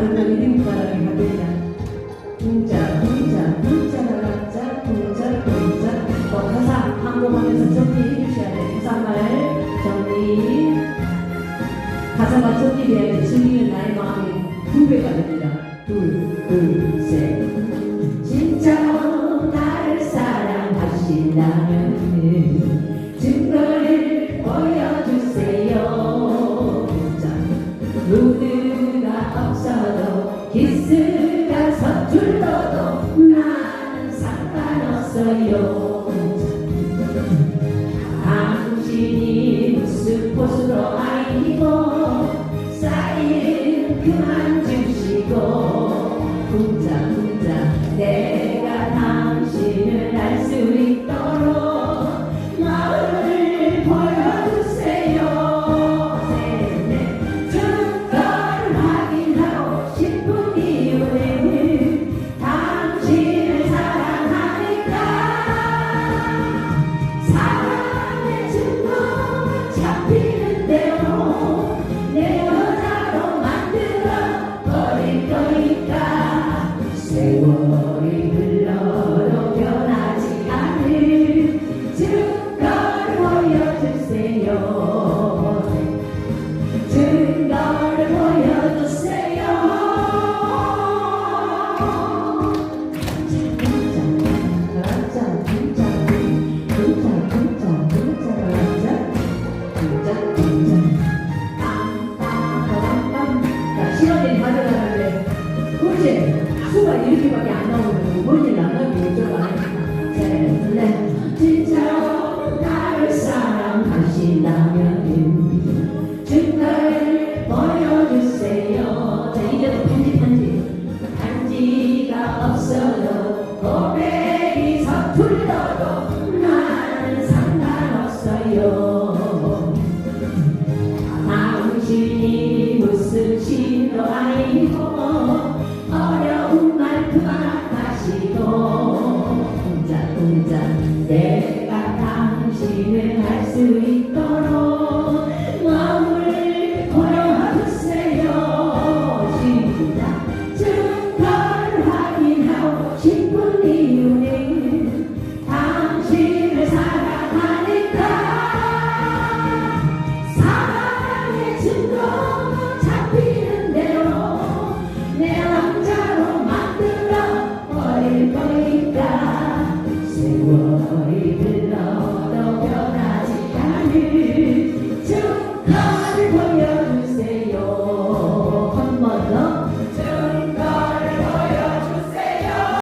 하루가 이름 바라는 하루야. 동자 동자 동자 나갔자 동자 동자. 어, 가사 항공하면서 정리해 주셔야 돼 가사말 정리. 가사가 정리돼야 즐기는 나의 마음이 두 배가 됩니다. 둘둘셋. 진짜 the